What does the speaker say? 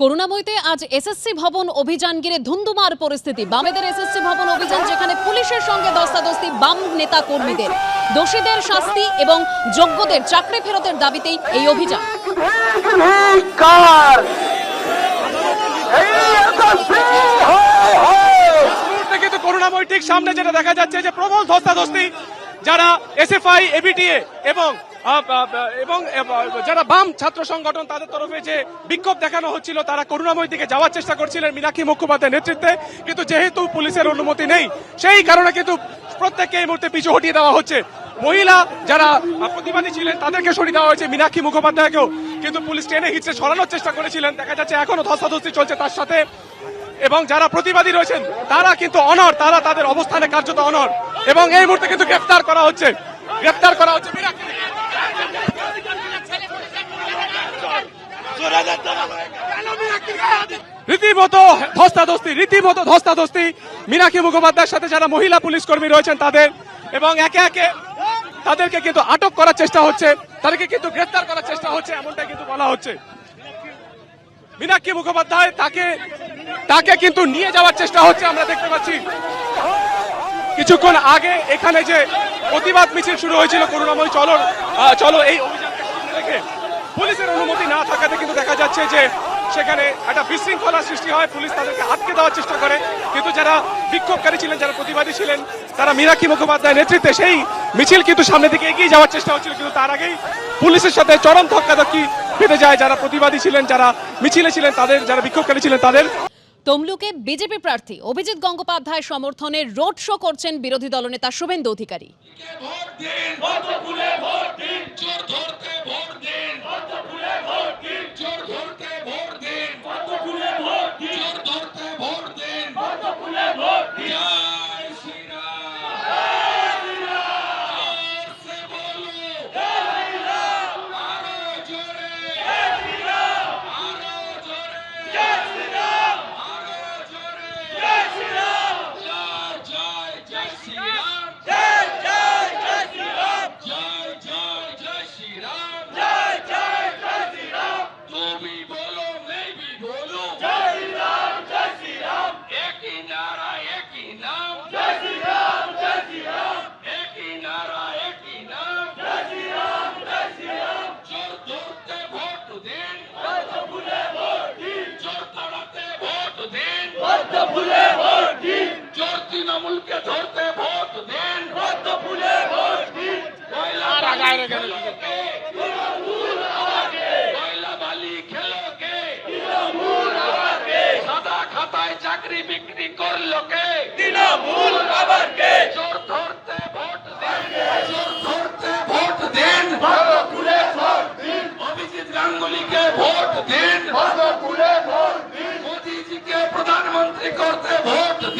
করুণাময়ীতে আজ এসএসসি ভবন অভিযান ঘিরে ধুন্ধুমার পরিস্থিতি। বামেদের এসএসসি ভবন অভিযান যেখানে পুলিশের সঙ্গে দস্তাদস্তি বাম নেতা কর্মীদের। দোষীদের শাস্তি এবং যোগ্যদের চাকরি ফেরতের দাবিতেই এই অভিযান। করুণাময় ঠিক সামনে যেটা দেখা যাচ্ছে যে প্রবল ধস্তাধস্তি। যারা এসএফআই, এবিটিএ এবং এবং যারা বাম ছাত্র সংগঠন তাদের তরফে যে বিক্ষোভ দেখানো হচ্ছিল, তারা করুণাময় দিকে যাওয়ার চেষ্টা করছিলেন মীনাক্ষী মুখোপাধ্যায়ের নেতৃত্বে। কিন্তু যেহেতু পুলিশের অনুমতি নেই, সেই কারণে কিন্তু প্রত্যেককে এই মুহূর্তে পিছু হটিয়ে দেওয়া হচ্ছে। মহিলা যারা প্রতিবাদী ছিলেন, তাদেরকে সরিয়ে দেওয়া হয়েছে মীনাক্ষী মুখোপাধ্যায়কেও। কিন্তু পুলিশ টেনে হিচড়ে সরানোর চেষ্টা করেছিলেন, দেখা যাচ্ছে এখনও ধস্তাধস্তি চলছে তার সাথে। এবং যারা প্রতিবাদী রয়েছেন, তারা কিন্তু অনর তারা তাদের অবস্থানে কার্যত অনর এবং এই মুহূর্তে কিন্তু গ্রেফতার করা হচ্ছে। গ্রেফতার করা হচ্ছে। রীতিমতো ধস্তাধস্তি রীতিমতো ধস্তাধস্তি। মীনাক্ষী মুখোপাধ্যায়ের সাথে যারা মহিলা পুলিশ কর্মী রয়েছেন তাদের, এবং একে একে তাদেরকে কিন্তু আটক করার চেষ্টা হচ্ছে, তাদেরকে কিন্তু গ্রেফতার করার চেষ্টা হচ্ছে এমনটা কিন্তু বলা হচ্ছে। মীনাক্ষী মুখোপাধ্যায় তাকে তাকে কিন্তু নিয়ে যাওয়ার চেষ্টা হচ্ছে, আমরা দেখতে পাচ্ছি। কিছুক্ষণ আগে এখানে যে প্রতিবাদ মিছিল শুরু হয়েছিল, করুণাময় চলো চলো এই অভিযানকে পুলিশের অনুমতি না থাকাতে কিন্তু দেখা যাচ্ছে যে সেখানে একটা বিশৃঙ্খলার সৃষ্টি হয়। পুলিশ তাদেরকে আটকে দেওয়ার চেষ্টা করে। কিন্তু যারা বিক্ষোভকারী ছিলেন, যারা প্রতিবাদী ছিলেন, তারা মীনাক্ষী মুখোপাধ্যায়ের নেতৃত্বে সেই মিছিল কিন্তু সামনের দিকে এগিয়ে যাওয়ার চেষ্টা হচ্ছিল। কিন্তু তার আগেই পুলিশের সাথে চরম ধক্কাধক্কি পেতে যায়। যারা প্রতিবাদী ছিলেন, যারা মিছিলে ছিলেন, তাদের, যারা বিক্ষোভকারী ছিলেন, তাদের তমলুকে বিজেপি প্রার্থী অভিজিৎ গঙ্গোপাধ্যায় সমর্থনে রোড শো করছেন বিরোধী দলনেতা শুভেন্দু অধিকারী। ধরতে ভোট দিন ভদ্র ভুলে ভোট দিন কয়লা বালি খেলোকে কয়লা বালি খেলোকে তৃণমূল সাদা খাতায় চাকরি বিক্রি করল কে তৃণমূল আমাকে। চোর ধরতে ভোট দিন চোর ধরতে ভোট দিন ভদ্র ভুলে ভোট দিন। অভিজিৎ গাঙ্গুলিকে ভোট দিন ভদ্র ভুলে ভোট দিন। মোদিজিকে প্রধানমন্ত্রী করতে ভোট দিন